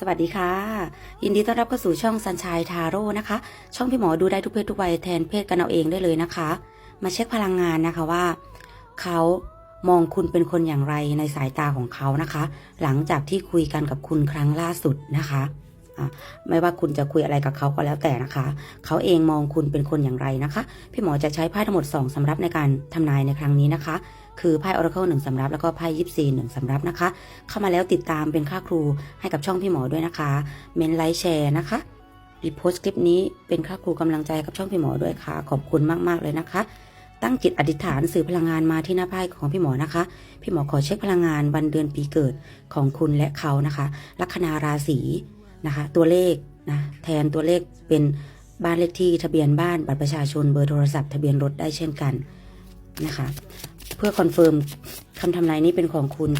สวัสดีค่ะ ยินดีต้อนรับเข้าสู่ช่องสันชายทาโร่นะคะ ช่องพี่หมอดูได้ทุกเพศทุกวัยแทนเพศกันเอาเองได้เลยนะคะ มาเช็คพลังงานนะคะว่า เขามองคุณเป็นคนอย่างไรในสายตาของเขานะคะ หลังจากที่คุยกันกับคุณครั้งล่าสุดนะคะไม่ว่าคุณจะคุยอะไรกับเขาก็แล้วแต่นะคะ เขาเองมองคุณเป็นคนอย่างไรนะคะ พี่หมอจะใช้ไพ่ทั้งหมด 2สำรับในการทำนายในครั้งนี้นะคะ คือไพ่ Oracle หนึ่งสำรับแล้วก็ไพ่ยิปซีหนึ่งสำรับนะคะ เข้ามาแล้วติดตามเป็นค่าครูให้กับช่องพี่หมอด้วยนะคะ เมนไลค์แชร์นะคะรีโพสต์คลิปนี้เป็นค่าครูกำลังใจกับช่องพี่หมอด้วยค่ะ ขอบคุณมากๆเลยนะคะ ตั้งจิตอธิษฐานสื่อพลังงานมาที่หน้าไพ่ของพี่หมอนะคะ พี่หมอขอเช็คพลังงานวันเดือนปีเกิดของคุณและเขานะคะ ลัคนาราศีนะคะ ตัวเลขนะแทนตัวเลขเป็นบ้านเลขที่ทะเบียนบ้านบัตรประชาชนเบอร์โทรศัพท์ทะเบียนรถได้เช่นกันนะคะ เพื่อคอนเฟิร์มคำทำนายนี้เป็นของคุณ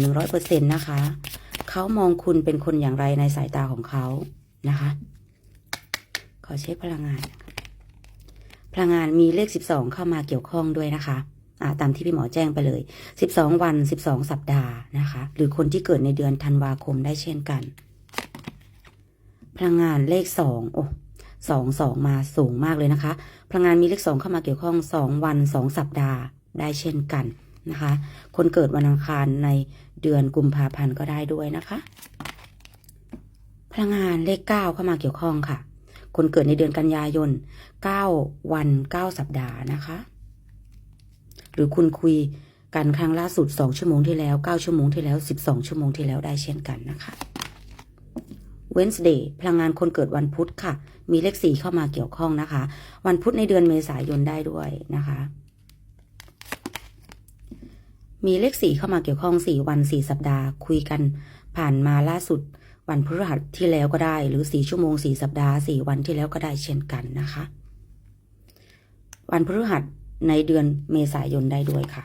80-100%นะคะ เขามองคุณเป็นคนอย่างไรในสายตาของเขานะคะ ขอเช็คพลังงาน พลังงานมีเลข 12 เข้ามาเกี่ยวข้องด้วยนะคะอ่าตามที่พี่หมอแจ้งไปเลย 12 วัน 12 สัปดาห์นะคะ หรือคนที่เกิดในเดือนธันวาคมได้เช่นกัน พลังงานเลข 2 โอ้สองสองมาสูงมากเลยนะคะ พลังงานมีเลข2เข้ามาเกี่ยวข้อง2วัน2สัปดาห์ ได้เช่นกันนะคะ คนเกิดวันอังคารในเดือนกุมภาพันธ์ก็ได้ด้วยนะคะ พลังงานเลข9เข้ามาเกี่ยวข้องค่ะ คนเกิดในเดือนกันยายน9วัน9สัปดาห์นะคะ หรือคุณคุยกันครั้งล่าสุด2ชั่วโมงที่แล้ว9ชั่วโมงที่แล้ว12ชั่วโมงที่แล้วได้เช่นกันนะคะ Wednesday พลังงานคนเกิดวันพุธค่ะ มีเลข4เข้ามาเกี่ยวข้องนะคะ วันพุธในเดือนเมษายนได้ด้วยนะคะ มีเลข4เข้ามาเกี่ยวข้อง4วัน4สัปดาห์คุยกัน ผ่านมาล่าสุด วันพฤหัสที่แล้วก็ได้ หรือ4ชั่วโมง4สัปดาห์4วันที่แล้วก็ได้เช่นกันนะคะ วันพฤหัสในเดือนเมษายนได้ด้วยค่ะ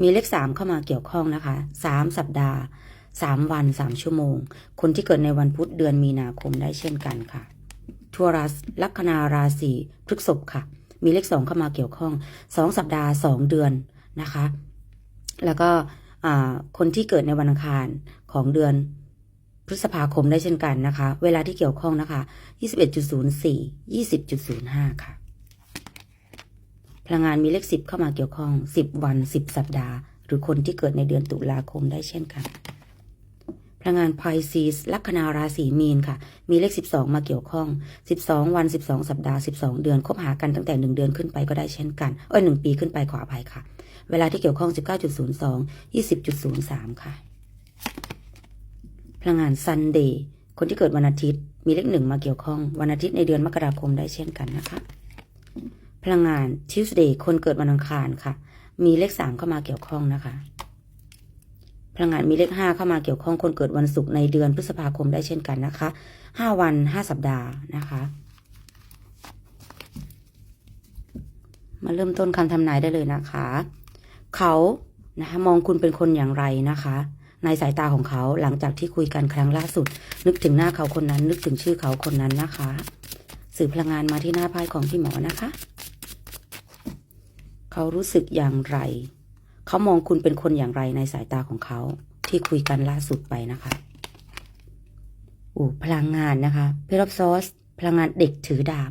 มีเลข3เข้ามาเกี่ยวข้องนะคะ3สัปดาห์3วัน3ชั่วโมง คนที่เกิดในวันพุธเดือนมีนาคมได้เช่นกันค่ะทัวรัสลัคนาราศีพฤษภค่ะ มีเลข2เข้ามาเกี่ยวข้อง2สัปดาห์2เดือนนะคะ แล้วก็คนที่เกิดในวันอังคารของเดือนพฤษภาคมได้เช่นกันนะคะ เวลาที่เกี่ยวข้องนะคะ 21.04 20.05 ค่ะ พลังงานมีเลข 10 เข้ามาเกี่ยวข้อง 10 วัน 10 สัปดาห์ หรือคนที่เกิดในเดือนตุลาคมได้เช่นกัน พลังงานไพซีสลัคนาราศีมีนค่ะ มีเลข 12 มาเกี่ยวข้อง 12 วัน 12 สัปดาห์ 12 เดือน คบหากันตั้งแต่ 1 เดือนขึ้นไปก็ได้เช่นกัน เอ้ย1ปีขึ้นไปขออภัยค่ะ เวลาที่เกี่ยวข้อง 19.02 20.03 ค่ะ พลังงานซันเดย์คนที่เกิดวันอาทิตย์ มีเลขหนึ่งมาเกี่ยวข้อง วันอาทิตย์ในเดือนมกราคมได้เช่นกันนะคะ พลังงาน Tuesday คนเกิดวันอังคารค่ะ มีเลขสามเข้ามาเกี่ยวข้องนะคะ พลังงานมีเลขห้าเข้ามาเกี่ยวข้อง คนเกิดวันศุกร์ในเดือนพฤษภาคมได้เช่นกันนะคะห้าวันห้าสัปดาห์นะคะมาเริ่มต้นคำทำนายได้เลยนะคะ เขานะคะมองคุณเป็นคนอย่างไรนะคะ ในสายตาของเขาหลังจากที่คุยกันครั้งล่าสุด นึกถึงหน้าเขาคนนั้น นึกถึงชื่อเขาคนนั้นนะคะ สื่อพลังงานมาที่หน้าไพ่ของพี่หมอนะคะ เขารู้สึกอย่างไร เขามองคุณเป็นคนอย่างไรในสายตาของเขาที่คุยกันล่าสุดไปนะคะอู้พลังงานนะคะเพล of ซอสพลังงานเด็กถือดาบ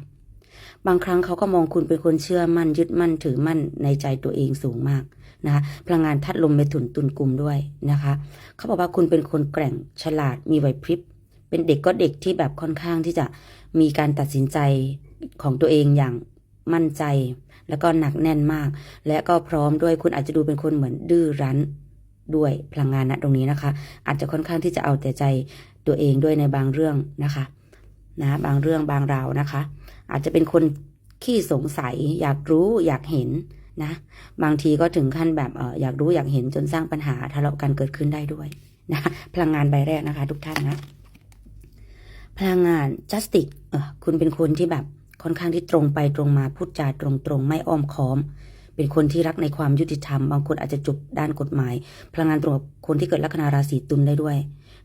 บางครั้งเขาก็มองคุณเป็นคนเชื่อมั่นยึดมั่นถือมั่นในใจตัวเองสูงมาก นะคะพลังงานทัดลมเมถุนตุนกลุ่มด้วยนะคะ เขาบอกว่าคุณเป็นคนแกร่งฉลาดมีไหวพริบ เป็นเด็กก็เด็กที่แบบค่อนข้างที่จะมีการตัดสินใจของตัวเองอย่างมั่นใจ แล้วก็หนักแน่นมาก และก็พร้อมด้วยคุณอาจจะดูเป็นคนเหมือนดื้อรั้นด้วยพลังงานณตรงนี้นะคะ อาจจะค่อนข้างที่จะเอาแต่ใจตัวเองด้วยในบางเรื่องนะคะนะบางเรื่องบางราวนะคะ อาจจะเป็นคนขี้สงสัยอยากรู้อยากเห็น นะ บางทีก็ถึงขั้นแบบเอออยากรู้อยากเห็นจนสร้างปัญหาทะเลาะกันเกิดขึ้นได้ด้วยนะพลังงานใบแรกนะคะ ทุกท่านนะ พลังงาน justice เออคุณเป็นคนที่แบบค่อนข้างที่ตรงไปตรงมาพูดจาตรงๆ ไม่อ้อมค้อม เป็นคนที่รักในความยุติธรรม บางคนอาจจะจบด้านกฎหมาย พลังงานตรงกับคนที่เกิดลัคนาราศีตุลได้ด้วย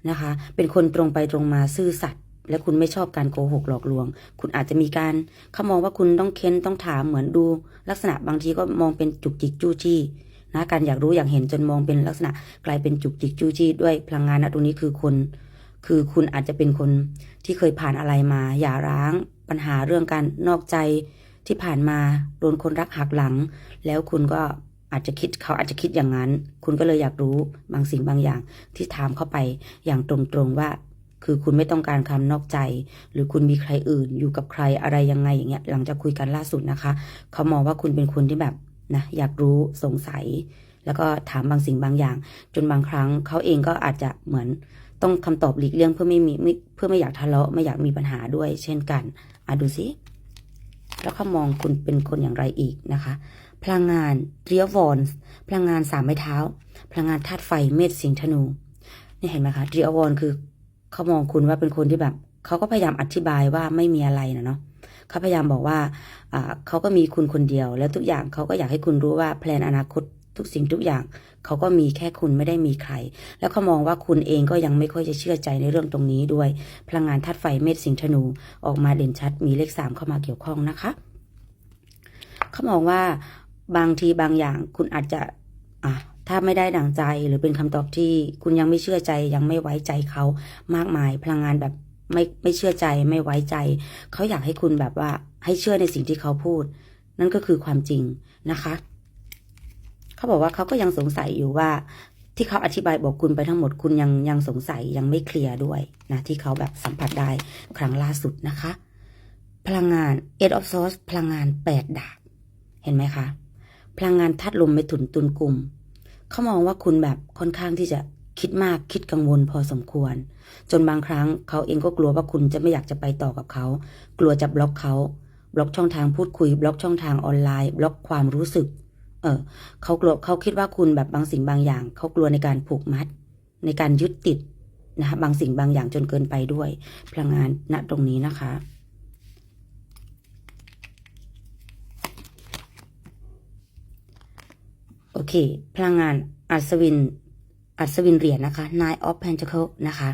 นะคะ เป็นคนตรงไปตรงมาซื่อสัตย์ และคุณไม่ชอบการโกหกหลอกลวง คุณอาจจะมีการเขามองว่าคุณต้องเค้นต้องถามเหมือนดู ลักษณะบางทีก็มองเป็นจุกจิกจู้จี้นะการอยากรู้อยากเห็นจนมองเป็นลักษณะ กลายเป็นจุกจิกจู้จี้ด้วยพลังงานนะตรงนี้คือคน คือคุณอาจจะเป็นคนที่เคยผ่านอะไรมาอย่าร้างปัญหาเรื่องการนอกใจที่ผ่านมาโดนคนรักหักหลัง แล้วคุณก็อาจจะคิดเขาอาจจะคิดอย่างนั้น คุณก็เลยอยากรู้บางสิ่งบางอย่างที่ถามเข้าไปอย่างตรงๆว่า คือคุณไม่ต้องการคำนอกใจ หรือคุณมีใครอื่นอยู่กับใครอะไรยังไงอย่างเงี้ยหลังจากคุยกันล่าสุดนะคะ เขามองว่าคุณเป็นคนที่แบบนะอยากรู้สงสัย แล้วก็ถามบางสิ่งบางอย่าง จนบางครั้งเขาเองก็อาจจะเหมือนต้องคำตอบหลีกเลี่ยงเพื่อไม่มีเพื่อไม่อยากทะเลาะไม่อยากมีปัญหาด้วย เช่นกันอะดูสิแล้วเขามองคุณเป็นคนอย่างไรอีกนะคะ พลังงานเรียววอนพลังงานสามไม้เท้า พลังงานธาตุไฟเมษสิงห์ธนูนี่เห็นไหมคะเรียววอนคือ เขามองคุณว่าเป็นคนที่แบบเขาก็พยายามอธิบายว่าไม่มีอะไรนะเนาะเขาพยายามบอกว่าเขาก็มีคุณคนเดียว แล้วทุกอย่างเขาก็อยากให้คุณรู้ว่าแพลนอนาคตทุกสิ่งทุกอย่างเขาก็มีแค่คุณไม่ได้มีใคร แล้วเขามองว่าคุณเองก็ยังไม่ค่อยจะเชื่อใจในเรื่องตรงนี้ด้วย พลังงานธาตุไฟเมษสิงห์ธนูออกมาเด่นชัดมีเลขสามเข้ามาเกี่ยวข้องนะคะ เขามองว่าบางทีบางอย่างคุณอาจจะอะ ถ้าไม่ได้ดั่งใจหรือเป็นคำตอบที่คุณยังไม่เชื่อใจยังไม่ไว้ใจเขามากมาย พลังงานแบบไม่ไม่เชื่อใจไม่ไว้ใจ เขาอยากให้คุณแบบว่าให้เชื่อในสิ่งที่เขาพูด นั่นก็คือความจริงนะคะ เขาบอกว่าเขาก็ยังสงสัยอยู่ว่า ที่เขาอธิบายบอกคุณไปทั้งหมดคุณยังยังสงสัยยังไม่เคลียร์ด้วยนะที่เขาแบบสัมผัสได้ครั้งล่าสุดนะคะ พลังงาน Eight of Swords พลังงานแปดดาบเห็นไหมคะพลังงานทัดลมไปถุนตุนกลุ่ม เขามองว่าคุณแบบค่อนข้างที่จะคิดมากคิดกังวลพอสมควร จนบางครั้งเขาเองก็กลัวว่าคุณจะไม่อยากจะไปต่อกับเขา กลัวจะบล็อกเขา บล็อกช่องทางพูดคุย บล็อกช่องทางออนไลน์ บล็อกความรู้สึก เออเขากลัวเขาคิดว่าคุณแบบบางสิ่งบางอย่าง เขากลัวในการผูกมัด ในการยึดติดนะคะบางสิ่งบางอย่างจนเกินไปด้วยพลังงานณตรงนี้นะคะ โอ เค พลังงานอัศวิน อัศวินเหรียญนะคะ Nine of Pentacles นะคะ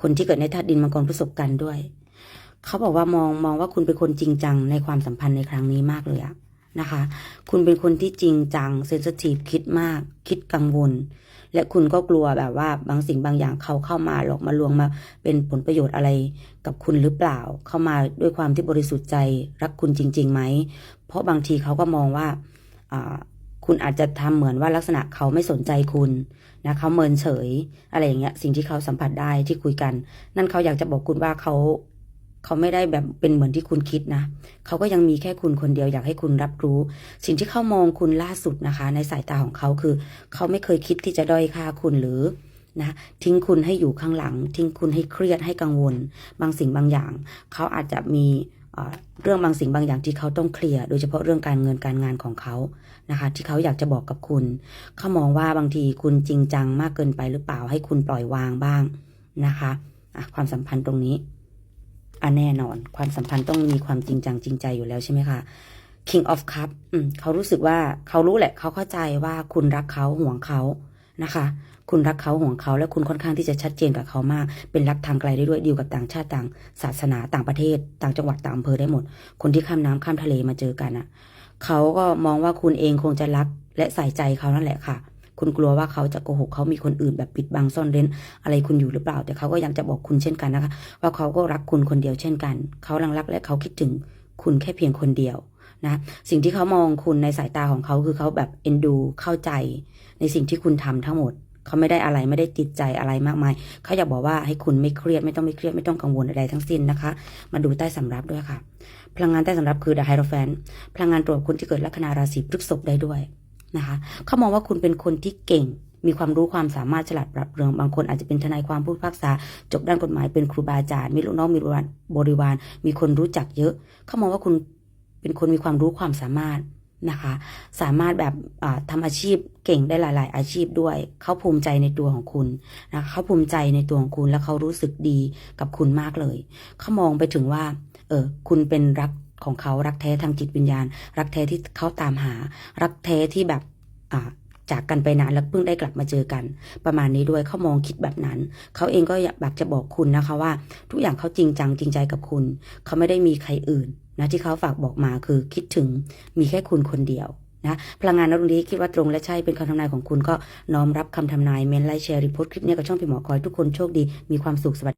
คนที่เกิดในธาตุดินมังกรพฤษภกันด้วย เขาบอกว่ามองมองว่าคุณเป็นคนจริงจังในความสัมพันธ์ในครั้งนี้มากเลยอะนะคะ คุณเป็นคนที่จริงจังเซนซิทีฟคิดมาก คิดกังวล และคุณก็กลัวแบบว่าบางสิ่งบางอย่างเขาเข้ามาหลอกมาลวงมาเป็นผลประโยชน์อะไรกับคุณหรือเปล่า เข้ามาด้วยความที่บริสุทธิ์ใจรักคุณจริงๆไหม เพราะบางทีเขาก็มองว่าอ่า คุณอาจจะทำเหมือนว่าลักษณะเขาไม่สนใจคุณนะเขาเมินเฉย อะไรอย่างเงี้ย สิ่งที่เขาสัมผัสได้ที่คุยกัน นั่นเขาอยากจะบอกคุณว่าเขาเขาไม่ได้แบบเป็นเหมือนที่คุณคิดนะเขาก็ยังมีแค่คุณคนเดียวอยากให้คุณรับรู้ สิ่งที่เขามองคุณล่าสุดนะคะ ในสายตาของเขาคือ เขาไม่เคยคิดที่จะด้อยค่าคุณหรือนะทิ้งคุณให้อยู่ข้างหลัง ทิ้งคุณให้เครียดให้กังวล บางสิ่งบางอย่าง เขาอาจจะมี เรื่องบางสิ่งบางอย่างที่เขาต้องเคลียร์โดยเฉพาะเรื่องการเงินการงานของเขานะคะ ที่เขาอยากจะบอกกับคุณ เขามองว่าบางทีคุณจริงจังมากเกินไปหรือเปล่าให้คุณปล่อยวางบ้างนะคะะความสัมพันธ์ตรงนี้อะแน่นอน ความสัมพันธ์ต้องมีความจริงจังจริงใจอยู่แล้วใช่ไหมคะ King of Cup อืมเขารู้สึกว่าเขารู้แหละ เขาเข้าใจว่าคุณรักเขาห่วงเขานะคะ คุณรักเขาห่วงเขาและคุณค่อนข้างที่จะชัดเจนกับเขามาก เป็นรักทางไกลได้ด้วยดีลกับต่างชาติต่าง ศาสนาต่างประเทศ ต่างจังหวัดต่างอำเภอได้หมด คนที่ข้ามน้ำข้ามทะเลมาเจอกันอะ เขาก็มองว่าคุณเองคงจะรักและใส่ใจเขานั่นแหละค่ะ คุณกลัวว่าเขาจะโกหกเขามีคนอื่นแบบปิดบังซ่อนเร้น อะไรคุณอยู่หรือเปล่า แต่เขาก็ยังจะบอกคุณเช่นกันนะคะ ว่าเขาก็รักคุณคนเดียวเช่นกัน เขารังรักและเขาคิดถึงคุณแค่เพียงคนเดียวนะสิ่งที่เขามองคุณในสายตาของเขาคือเขาแบบเอ็นดูเข้าใจ ในสิ่งที่คุณทำทั้งหมด เขาไม่ได้อะไรไม่ได้ติดใจอะไรมากมาย เขาอยากบอกว่าให้คุณไม่เครียดไม่ต้องไม่เครียดไม่ต้องกังวลอะไรทั้งสิ้นนะคะ มาดูใต้สำรับด้วยค่ะ พลังงานใต้สำรับคือ The Hierophant พลังงานตรวจคนที่เกิดลัคนาราศีพฤษภได้ด้วยนะคะ เขามองว่าคุณเป็นคนที่เก่งมีความรู้ความสามารถฉลาดปรับเรื่องบางคนอาจจะเป็นทนายความผู้พิพากษา จบด้านกฎหมายเป็นครูบาอาจารย์มีลูกน้องมีบริวารมีคนรู้จักเยอะ เขามองว่าคุณเป็นคนมีความรู้ความสามารถ นะคะ สามารถแบบอ่าทำอาชีพเก่งได้หลาย ๆ อาชีพด้วย เขาภูมิใจในตัวของคุณนะเขาภูมิใจในตัวของคุณและเขารู้สึกดีกับคุณมากเลย เขามองไปถึงว่า เออ คุณเป็นรักของเขารักแท้ทางจิตวิญญาณ รักแท้ที่เขาตามหา รักแท้ที่แบบอ่าจากกันไปนานแล้วเพิ่งได้กลับมาเจอกัน ประมาณนี้ด้วยเขามองคิดแบบนั้น เขาเองก็อยากจะบอกคุณนะคะว่า ทุกอย่างเขาจริงจังจริงใจกับคุณ เขาไม่ได้มีใครอื่น นะที่เขาฝากบอกมาคือคิดถึงมีแค่คุณคนเดียวนะพลังงานนตรงนี้คิดว่าตรงและใช่เป็นคำทำนายของคุณก็น้อมรับคำทำนายเมนไลค์แชร์รีโพสต์คลิปนี้กับช่องพี่หมอคอยทุกคนโชคดีมีความสุขสวัสดี